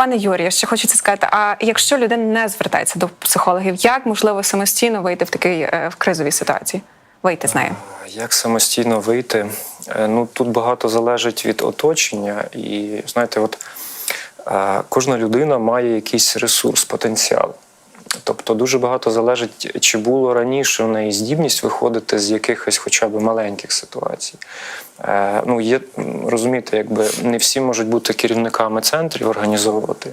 Пане Юрію, ще хочеться сказати, а якщо людина не звертається до психологів, як можливо самостійно вийти в такий е, в кризовій ситуації? Вийти з нею? Як самостійно вийти? Е, Ну тут багато залежить від оточення, і знаєте, от е, кожна людина має якийсь ресурс, потенціал. Тобто дуже багато залежить, чи було раніше в неї здібність виходити з якихось хоча б маленьких ситуацій. Е, ну, є, розумієте, якби не всі можуть бути керівниками центрів організовувати.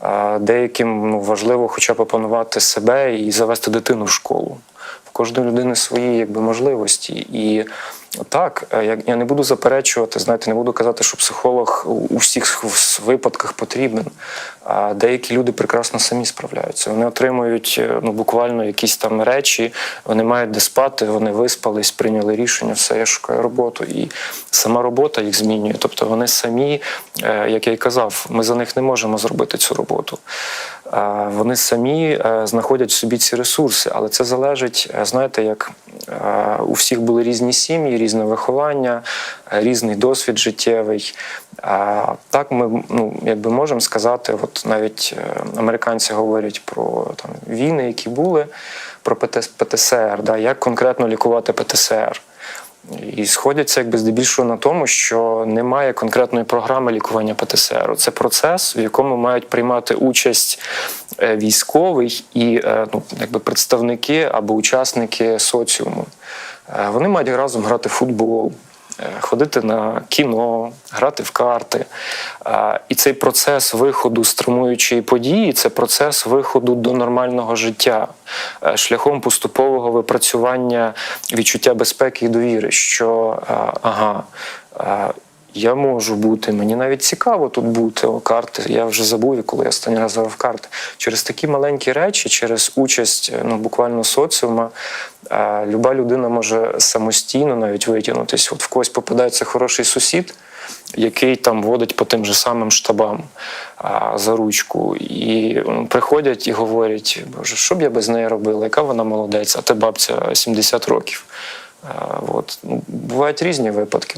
А деяким ну, важливо хоча б опанувати себе і завести дитину в школу. В кожної людини свої якби, можливості. І так, е, я, не буду заперечувати, знаєте, не буду казати, що психолог у всіх випадках потрібен. Деякі люди прекрасно самі справляються. Вони отримують е, ну, буквально якісь там речі, вони мають де спати, вони виспались, прийняли рішення, все, я шукаю роботу. І сама робота їх змінює. Тобто вони самі, е, як я й казав, ми за них не можемо зробити цю роботу. Вони самі знаходять в собі ці ресурси, але це залежить, знаєте, як у всіх були різні сім'ї, різне виховання, е, різний досвід життєвий. Так ми ну, якби можемо сказати, от навіть е, американці говорять про там, війни, які були, про ПТ- ПТСР, да, як конкретно лікувати ПТСР. І сходяться якби здебільшого на тому, що немає конкретної програми лікування ПТСР. Це процес, в якому мають приймати участь е, військовий і е, ну, якби представники або учасники соціуму. Е, Вони мають разом грати в футбол, ходити на кіно, грати в карти. Е, І цей процес виходу з травмуючої події це процес виходу до нормального життя е, шляхом поступового випрацювання відчуття безпеки і довіри, що е, ага. Я можу бути, мені навіть цікаво тут бути. О, карти. Я вже забув, коли я останній раз грав карти. Через такі маленькі речі, через участь ну, буквально соціума, люба людина може самостійно навіть витягнутися. От в когось попадається хороший сусід, який там водить по тим же самим штабам а, за ручку. І м, приходять і говорять: Боже, що б я без неї робила? Яка вона молодець, а ти бабця 70 років. А, От. Ну, Бувають різні випадки.